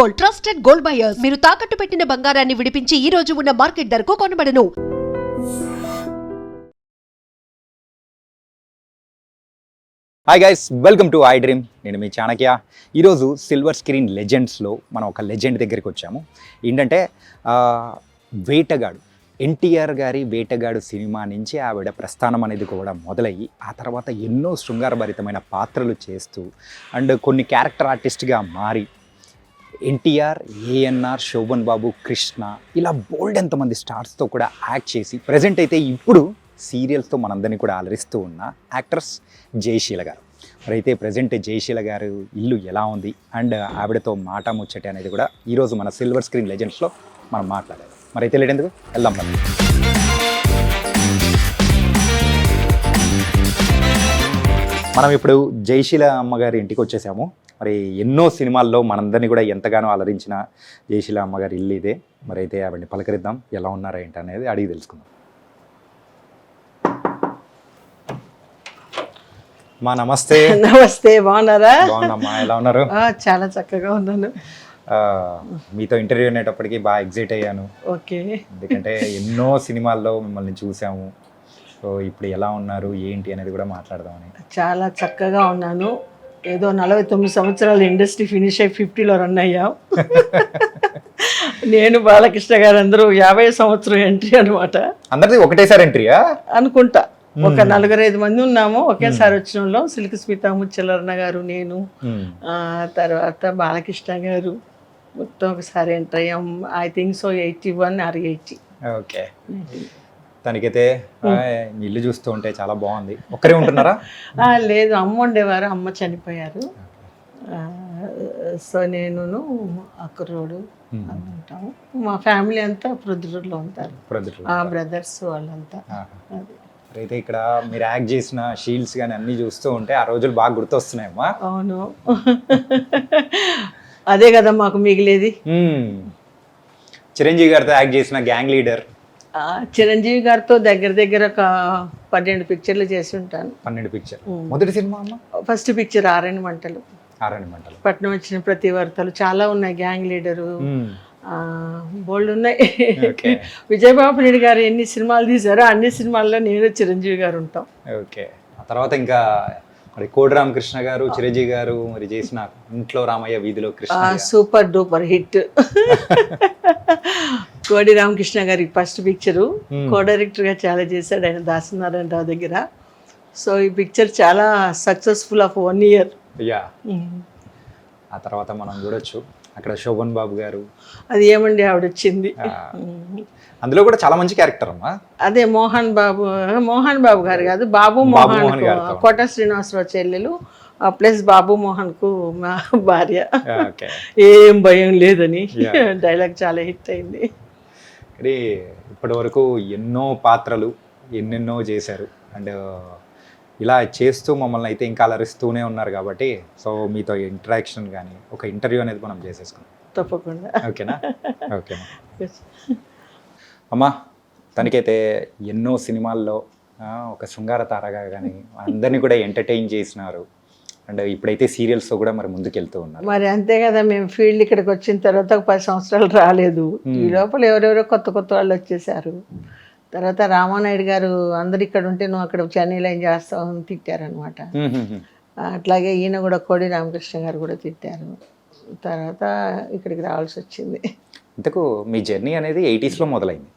Gold trusted gold buyers. మీరు తాకట్టు పెట్టిన బంగారాన్ని విడిపించి ఈ రోజు ఉన్న మార్కెట్ ధరకు కొనబడను. Hi guys welcome to I dream నేను మీ చాణక్య. ఈరోజు సిల్వర్ స్క్రీన్ లెజెండ్స్లో మనం ఒక లెజెండ్ దగ్గరికి వచ్చాము. ఏంటంటే వేటగాడు ఎన్టీఆర్ గారి వేటగాడు సినిమా నుంచి ఆవిడ ప్రస్థానం అనేది కూడా మొదలయ్యి ఆ తర్వాత ఎన్నో శృంగారభరితమైన పాత్రలు చేస్తూ అండ్ కొన్ని క్యారెక్టర్ ఆర్టిస్ట్గా మారి ఎన్టీఆర్ ఏఎన్ఆర్ శోభన్ బాబు కృష్ణ ఇలా బోల్డ్ ఎంతమంది స్టార్స్తో కూడా యాక్ట్ చేసి ప్రజెంట్ అయితే ఇప్పుడు సీరియల్స్తో మనందరినీ కూడా అలరిస్తూ ఉన్న యాక్ట్రస్ జయశీల గారు. మరి అయితే ప్రజెంట్ జయశీల గారు ఇల్లు ఎలా ఉంది? అండ్ ఆవిడతో మాట ముచ్చటి అనేది కూడా ఈరోజు మన సిల్వర్ స్క్రీన్ లెజెండ్స్లో మనం మాట్లాడాలి. మరి అయితే వెళ్దాం మరి మనం ఇప్పుడు జయశీల అమ్మగారి ఇంటికి వచ్చేసాము. మరి ఎన్నో సినిమాల్లో మనందరినీ కూడా ఎంతగానో అలరించిన జయశీల అమ్మగారి ఇల్లు ఇదే. మరి అయితే ఆవిడని పలకరిద్దాం. ఎలా ఉన్నారా ఏంటి అనేది అడిగి తెలుసుకుందాం. మా నమస్తే. నమస్తే బాగున్నారా? బాగున్నామ్మా ఎలా ఉన్నారు? చాలా చక్కగా ఉన్నాను. మీతో ఇంటర్వ్యూ అనేటప్పటికి బాగా ఎగ్జైట్ అయ్యాను. ఓకే. ఎందుకంటే ఎన్నో సినిమాల్లో మిమ్మల్ని చూసాము. సో ఇప్పుడు ఎలా ఉన్నారు ఏంటి అనేది కూడా మాట్లాడదామని. చాలా చక్కగా ఉన్నాను. ఏదో నలభై తొమ్మిది సంవత్సరాలు ఇండస్ట్రీ ఫినిష్ అయ్యి ఫిఫ్టీలో రన్ అయ్యాం. నేను బాలకృష్ణ గారు అందరూ యాభై సంవత్సరం ఎంట్రీ అనమాట అందరిది ఒకటేసారి ఎంట్రీయా? అనుకుంటా. ఒక నలుగురు ఐదు మంది ఉన్నాము. ఒకేసారి వచ్చిన వాళ్ళం. సిల్క్ స్మిత ముచ్చలర్ణ గారు నేను ఆ, తర్వాత బాలకృష్ణ గారు. మొత్తం ఒకసారి ఎంటర్ అయ్యాం. I think so eighty one or eighty. Okay. తనకైతే ఇల్లు చూస్తూ ఉంటే చాలా బాగుంది. ఒక్కరే ఉంటున్నారా? లేదు అమ్మ ఉండేవారు అమ్మ చనిపోయారు. సో నేను అక్కరోడు ఉంటాము మా ఫ్యామిలీ అంతా ప్రొద్దుటూరులో ఉంటారు. ఆ బ్రదర్స్ వాళ్ళంతా. అయితే ఇక్కడ మీరు యాక్ట్ చేసిన షీల్డ్స్ కానీ అన్ని చూస్తూ ఉంటే ఆ రోజులు బాగా గుర్తొస్తున్నాయమ్మా. అవును. అదే కదా మాకు మిగిలేది. చిరంజీవి గారితో యాక్ట్ చేసిన గ్యాంగ్ లీడర్. చిరంజీవి గారితో దగ్గర దగ్గర ఒక పన్నెండు పిక్చర్లు చేసి ఉంటాను. పన్నెండు పిక్చర్. మొదటి సినిమా అమ్మ? First picture Arani Mantalu. ఆరణి మంటలు. పట్నం వచ్చిన ప్రతి వార్తలు చాలా ఉన్నాయి. Gang leader. బోల్డ్ ఉన్నాయి. ఓకే. విజయబాబు నాయుడు గారు ఎన్ని సినిమాలు తీశారో అన్ని సినిమాల్లో నేను చిరంజీవి గారు ఉంటాం. ఓకే. ఆ తర్వాత ఇంకా మరి కోడి రామకృష్ణ గారు చిరంజీవి గారు మరి చేసిన ఇంట్లో రామయ్య వీధిలో Krishna super duper hit Kodi Ramakrishna గారి ఫస్ట్ పిక్చరు. Hmm. కో డైరెక్టర్గా చాలా చేశాడు ఆయన దాసనారాయణరావు దగ్గర. సో ఈ పిక్చర్ చాలా successful of one year yeah. ఆ తర్వాత మనం చూడొచ్చు. అక్కడ శోభన్ బాబు గారు. అది ఏమండి ఆవిడ వచ్చింది ఆ, అందులో కూడా చాలా మంచి క్యారెక్టర్ అమ్మా. అదే మోహన్ బాబు మోహన్ బాబు గారు కాదు బాబు మోహన్. కోట శ్రీనివాసరావు చెల్లెలు ప్లస్ బాబు మోహన్కు మా భార్య. ఏం భయం లేదని. డైలాగ్ చాలా హిట్ అయింది. ఇది ఇప్పటి వరకు ఎన్నో పాత్రలు ఎన్నెన్నో చేశారు. అండ్ ఇలా చేస్తూ మమ్మల్ని అయితే ఇంకా అలరిస్తూనే ఉన్నారు కాబట్టి సో మీతో ఇంటరాక్షన్ కానీ ఒక ఇంటర్వ్యూ అనేది మనం చేసేసుకున్నాం తప్పకుండా. ఓకేనా? ఓకే అమ్మా. తనకైతే ఎన్నో సినిమాల్లో ఒక శృంగార తారగా కానీ అందరినీ కూడా ఎంటర్టైన్ చేసినారు. అండ్ ఇప్పుడైతే సీరియల్స్తో కూడా మరి ముందుకెళ్తూ ఉన్నారు. మరి అంతే కదా మేము ఫీల్డ్ ఇక్కడికి వచ్చిన తర్వాత ఒక పది సంవత్సరాలు రాలేదు. ఈ లోపల ఎవరెవరో కొత్త కొత్త వాళ్ళు వచ్చేసారు. తర్వాత రామానాయుడు గారు అందరు ఇక్కడ ఉంటే నువ్వు అక్కడ చెన్నైలో ఏం చేస్తావు అని తిట్టారనమాట. అట్లాగే ఈయన కూడా కోడి రామకృష్ణ గారు కూడా తిట్టారు. తర్వాత ఇక్కడికి రావాల్సి వచ్చింది. ఇంతకు మీ జర్నీ అనేది ఎయిటీస్లో మొదలైంది.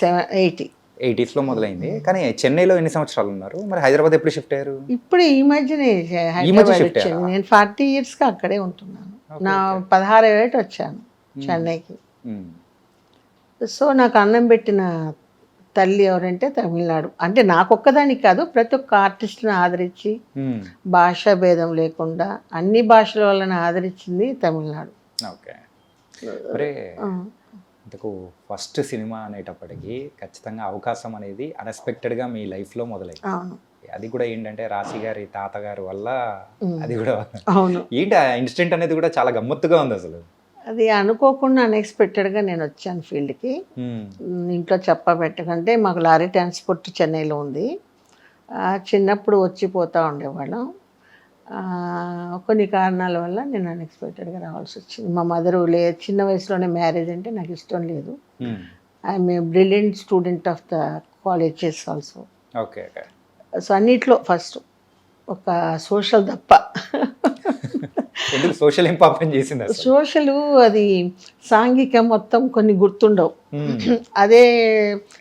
Seven eighty. ఎయిటీస్లో మొదలైంది. కానీ చెన్నైలో ఎన్ని సంవత్సరాలు ఉన్నారు? మరి హైదరాబాద్ ఎప్పుడు షిఫ్ట్ అయ్యారు? ఇప్పుడు ఈ మధ్యనే హైదరాబాద్? నేను ఫార్టీ ఇయర్స్గా అక్కడే ఉంటున్నాను. నా పదహారు ఏట వచ్చాను చెన్నైకి. సో నాకు అన్నం పెట్టిన తల్లి ఎవరంటే తమిళనాడు. అంటే నాకొక్కదానికి కాదు ప్రతి ఒక్క ఆర్టిస్ట్ని ఆదరించి. భాషా భేదం లేకుండా అన్ని భాషల వాళ్ళని ఆదరించింది తమిళనాడు. ఓకే. ఇంతకు ఫస్ట్ సినిమా అనేటప్పటికి ఖచ్చితంగా అవకాశం అనేది అన్ఎక్స్పెక్టెడ్గా మీ లైఫ్లో మొదలైంది. అవును. అది కూడా ఏంటంటే రాశి గారి తాతగారి వల్ల. అది కూడా అవును. ఏంటి ఇన్సిడెంట్ అనేది కూడా చాలా గమ్మత్తుగా ఉంది అసలు? అది అనుకోకుండా అన్ఎక్స్పెక్టెడ్గా నేను వచ్చాను ఫీల్డ్కి. ఇంట్లో చెప్పబెట్టకంటే మాకు లారీ ట్రాన్స్పోర్ట్ చెన్నైలో ఉంది. చిన్నప్పుడు వచ్చి పోతూ ఉండేవాళ్ళం. కొన్ని కారణాల వల్ల నేను అన్ఎక్స్పెక్టెడ్గా రావాల్సి వచ్చింది. మా మదరు లే చిన్న వయసులోనే మ్యారేజ్ అంటే నాకు ఇష్టం లేదు. I'm a brilliant student of the colleges also okay so అన్నిట్లో ఫస్ట్ ఒక సోషల్ తప్ప సోషల్ ఇంపార్టెంట్ చేసింది సోషల్ అది సాంఘిక మొత్తం కొన్ని గుర్తుండవు. మ్మ్. అదే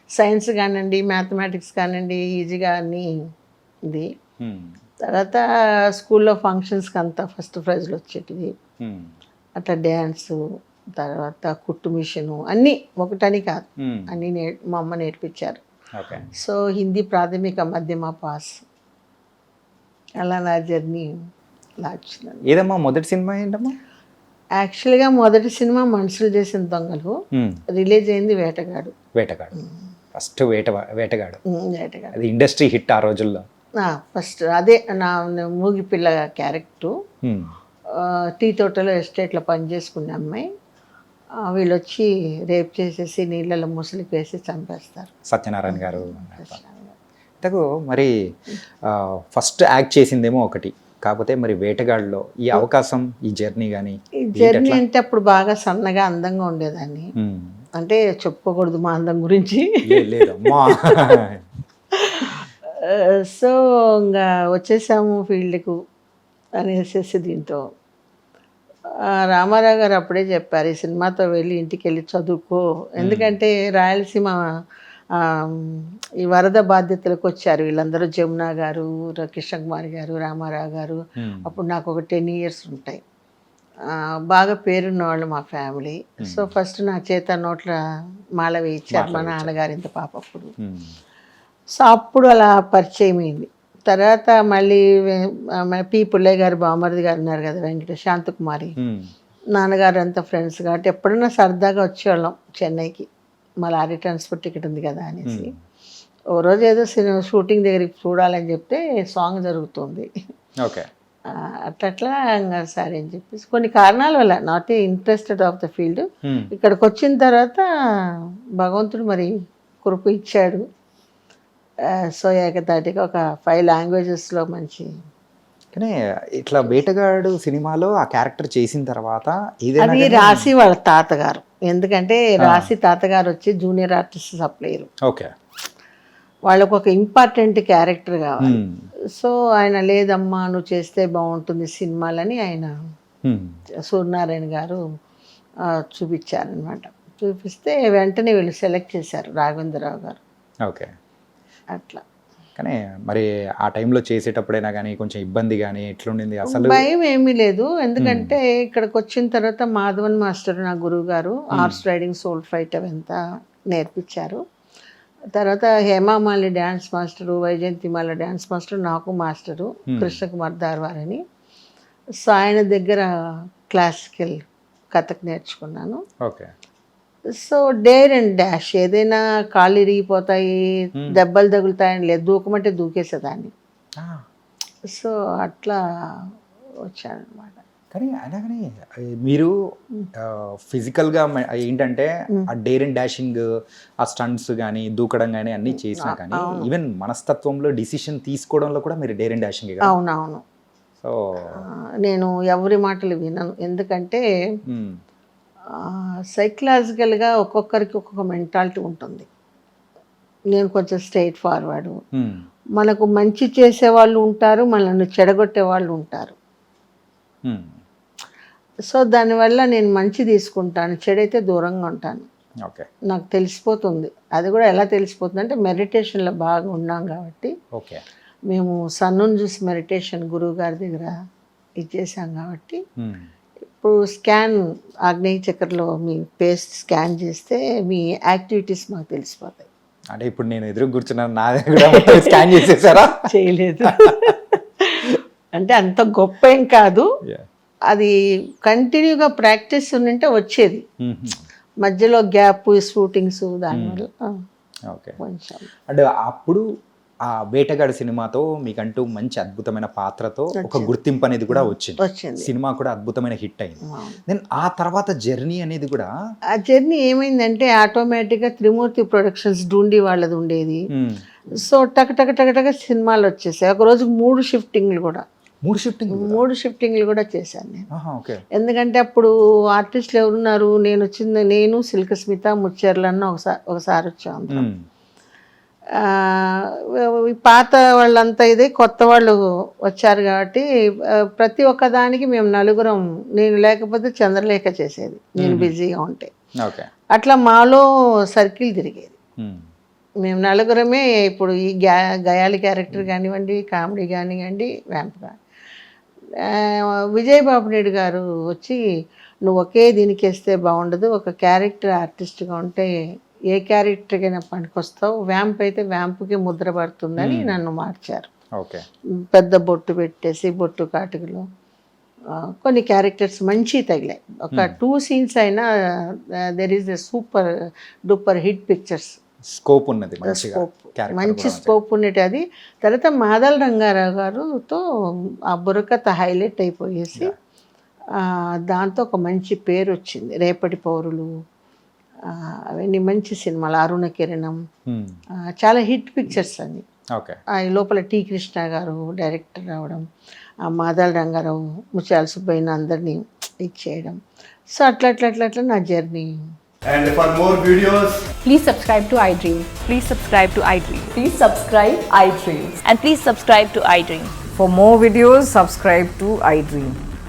సైన్స్ కానివ్వండి మ్యాథమెటిక్స్ కానివ్వండి ఈజీగా అన్ని ఇది. మ్మ్. తర్వాత స్కూల్లో ఫంక్షన్స్కి అంతా ఫస్ట్ ప్రైజ్లు వచ్చేటివి. అట్లా డ్యాన్స్ తర్వాత కుట్టు మిషను అన్నీ ఒకటని కాదు. అన్నీ నే మా అమ్మ నేర్పించారు సో హిందీ ప్రాథమిక మధ్యమ పాస్. అలా నా జర్నీ ఏదమ్మా మొదటి సినిమా ఏంటమ్మా? యాక్చువల్గా మొదటి సినిమా మనుషులు చేసిన దొంగలు. రిలీజ్ అయింది వేటగాడు. వేటగాడు. ఫస్ట్ వేట వేటగాడు. వేటగాడు. అది ఇండస్ట్రీ హిట్ ఆ రోజుల్లో. ఫస్ట్ అదే నా మూగి పిల్ల క్యారెక్టరు. టీ తోటలో ఎస్టేట్లో పనిచేసుకునే అమ్మాయి. ఆ, వీళ్ళు వచ్చి రేప్ చేసేసి నీళ్ళలో ముసలికి వేసి చంపేస్తారు. సత్యనారాయణ గారు ఇంతకు మరి ఫస్ట్ యాక్ట్ చేసిందేమో ఒకటి. కాకపోతే మరి వేటగాడిలో ఈ అవకాశం ఈ జర్నీ కానీ ఈ జర్నీ అంటే అప్పుడు బాగా సన్నగా అందంగా ఉండేదాన్ని. అంటే చెప్పుకోకూడదు మా అందం గురించి. లేదమ్మా సో ఇంకా వచ్చేసాము ఫీల్డ్కు అనేసేసి దీంతో. రామారావు గారు అప్పుడే చెప్పారు ఈ సినిమాతో వెళ్ళి ఇంటికి వెళ్ళి చదువుకో ఎందుకంటే రాయలసీమ ఈ వరద బాధ్యతలకు వచ్చారు వీళ్ళందరూ జమున గారు కృష్ణ కుమార్ గారు రామారావు గారు. అప్పుడు నాకు ఒక టెన్ ఇయర్స్ ఉంటాయి. బాగా పేరున్న వాళ్ళు మా ఫ్యామిలీ. సో ఫస్ట్ నా చేత నోట్ల మాల వేయించారు మా నాన్నగారు ఇంత పాప అప్పుడు. మ్మ్. సో అప్పుడు అలా పరిచయం అయింది. తర్వాత మళ్ళీ మన పి పుల్లయ్య గారు బామర్ది గారు ఉన్నారు కదా వెంకట శాంతకుమారి. నాన్నగారు అంతా ఫ్రెండ్స్ కాబట్టి ఎప్పుడైనా సరదాగా వచ్చేవాళ్ళం చెన్నైకి. మా లారీ ట్రాన్స్పోర్ట్ టికెట్ ఉంది కదా అనేసి. ఓ రోజు ఏదో సినిమా షూటింగ్ దగ్గరికి చూడాలని చెప్తే సాంగ్ జరుగుతుంది. ఓకే. అట్లా సరే అని చెప్పేసి. కొన్ని కారణాల వల్ల not interested of the field. ఇక్కడికి వచ్చిన తర్వాత భగవంతుడు మరి కృప ఇచ్చాడు. సో ఏకతాటిగా ఒక ఫైవ్ లాంగ్వేజెస్లో మంచి. కానీ ఇట్లా వేటగాడు సినిమాలో ఆ క్యారెక్టర్ చేసిన తర్వాత అది రాసి వాళ్ళ తాతగారు. ఎందుకంటే రాసి తాతగారు వచ్చి జూనియర్ ఆర్టిస్ట్ సప్లైరు ఓకే. వాళ్ళకు ఒక ఇంపార్టెంట్ క్యారెక్టర్ కావాలి. సో ఆయన లేదమ్మా నువ్వు చేస్తే బాగుంటుంది సినిమాలని ఆయన మ్మ్. సూర్యనారాయణ గారు చూపించారనమాట చూపిస్తే వెంటనే వీళ్ళు సెలెక్ట్ చేశారు రాఘవేంద్రరావు గారు. ఓకే. అట్లా. కానీ మరి ఆ టైంలో చేసేటప్పుడైనా కానీ కొంచెం ఇబ్బంది కానీ ఎట్లుండింది? అసలు భయం ఏమీ లేదు. ఎందుకంటే ఇక్కడికి వచ్చిన తర్వాత మాధవన్ మాస్టర్ నా గురువు గారు హార్స్ రైడింగ్ సోల్ ఫైట్ అవంతా నేర్పించారు. తర్వాత Hema Malini dance master Vyjayanthimala dance master నాకు మాస్టరు కృష్ణకుమార్ దార్వార్ అని. సో ఆయన దగ్గర క్లాసికల్ కథకు నేర్చుకున్నాను. Okay. So dare and dash ఏదైనా కాళ్ళు ఇరిగిపోతాయి దెబ్బలు తగులుతాయని లేదు దూకమంటే దూకేసేదాన్ని. సో అట్లా వచ్చానమాట కానీ ఆ, మీరు ఫిజికల్గా ఏంటంటే ఆ డేర్ అండ్ డాషింగ్ ఆ స్టంట్స్ కానీ దూకడం కానీ అన్నీ చేసినా కానీ ఈవెన్ మనస్తత్వంలో డిసిషన్ తీసుకోవడంలో కూడా మీరు డేర్ అండ్ డాషింగ్ అవునవును. సో నేను ఎవరి మాటలు వినను. ఎందుకంటే. సైకలాజికల్గా ఒక్కొక్కరికి ఒక్కొక్క మెంటాలిటీ ఉంటుంది. నేను కొంచెం స్ట్రైట్ ఫార్వర్డ్ మ్మ్. మనకు మంచి చేసే వాళ్ళు ఉంటారు మనల్ని చెడగొట్టే వాళ్ళు ఉంటారు. మ్మ్. సో దానివల్ల నేను మంచి తీసుకుంటాను చెడైతే దూరంగా ఉంటాను. ఓకే. నాకు తెలిసిపోతుంది. అది కూడా ఎలా తెలిసిపోతుంది అంటే మెడిటేషన్లో బాగా ఉన్నాం కాబట్టి ఓకే. మేము సన్నును చూసి మెడిటేషన్ గురువు గారి దగ్గర ఇచ్చేసాం కాబట్టి మ్మ్. ఇప్పుడు స్కాన్ ఆగ్నేయ చక్రలో మీ పేస్ట్ స్కాన్ చేస్తే మీ యాక్టివిటీస్ మాకు తెలిసిపోతాయి. అంటే ఇప్పుడు నేను ఎదురు కూర్చున్నాను నా దగ్గర స్కాన్ చేసేసారా? చేయలేదు. అంటే అంత గొప్ప ఏం కాదు. అది కంటిన్యూగా ప్రాక్టీస్ ఉంటే వచ్చేది. మధ్యలో గ్యాప్ షూటింగ్స్ దానివల్ల. ఓకే. అంటే అప్పుడు ఆ వేటగాడు సినిమాతో మీకంటూ మంచి అద్భుతమైన పాత్రతో ఒక గుర్తింపు అనేది కూడా వచ్చింది. సినిమా కూడా అద్భుతమైన హిట్ అయింది. దెన్ ఆ తర్వాత జర్నీ అనేది కూడా ఆ జర్నీ ఏమైందంటే ఆటోమేటిక్గా త్రిమూర్తి ప్రొడక్షన్స్ డూండి వాళ్ళది ఉండేది. సో టక టక టక టక సినిమాలు వచ్చేసాయి. ఒక రోజు మూడు షిఫ్టింగ్లు కూడా. మూడు షిఫ్టింగ్ మూడు షిఫ్టింగ్లు కూడా చేశాను నేను. ఎందుకంటే అప్పుడు ఆర్టిస్టులు ఎవరున్నారు? నేను వచ్చింది నేను సిల్క్ స్మిత ముచ్చెర్లన్న ఒకసారి ఒకసారి వచ్చాం అందరం. ఆ, ఈ పాత వాళ్ళంతా ఇదే కొత్త వాళ్ళు వచ్చారు కాబట్టి ప్రతి ఒక్క దానికి మేము నలుగురం నేను లేకపోతే చంద్రలేఖ చేసేది. నేను బిజీగా ఉంటే. అట్లా మాలో సర్కిల్ తిరిగేది. మేము. నలుగురమే ఇప్పుడు ఈ గ్యా గయాలి క్యారెక్టర్ కానివ్వండి కామెడీ కానివ్వండి వ్యాంప్ విజయబాబు నాయుడు గారు వచ్చి నువ్వు ఒకే దీనికి వేస్తే బాగుండదు. ఒక క్యారెక్టర్ ఆర్టిస్ట్గా ఉంటే ఏ క్యారెక్టర్కైనా పనికొస్తావు వ్యాంప్ అయితే వ్యాంప్కి ముద్ర పడుతుందని నన్ను మార్చారు. ఓకే. పెద్ద బొట్టు పెట్టేసి బొట్టు కాటుకలు కొన్ని క్యారెక్టర్స్ మంచి తగిలాయి. ఒక టూ సీన్స్ అయినా there is a super duper hit pictures scope ఉన్నది మంచి స్కోప్ ఉండేది అది. తర్వాత మాదల రంగారావు గారుతో ఆ బుర్రకథ హైలైట్ అయిపోయేసి దాంతో ఒక మంచి పేరు వచ్చింది రేపటి పౌరులు అవన్నీ మంచి సినిమాలు అరుణ కిరణం Hmm. చాలా హిట్ పిక్చర్స్ అన్ని ఓకే ఆ ఈ లోపల టి కృష్ణ గారు డైరెక్టర్ రావడం ఆ మాదాల రంగారావు ముత్యాల సుబ్బయ్యని అందరినీ ఇచ్చేయడం సో అట్లా అట్లా అట్లా అట్లా నా journey And for more videos, Please subscribe to iDream. Please subscribe to iDream. Please subscribe iDream. And please subscribe to iDream. For more videos, subscribe to iDream.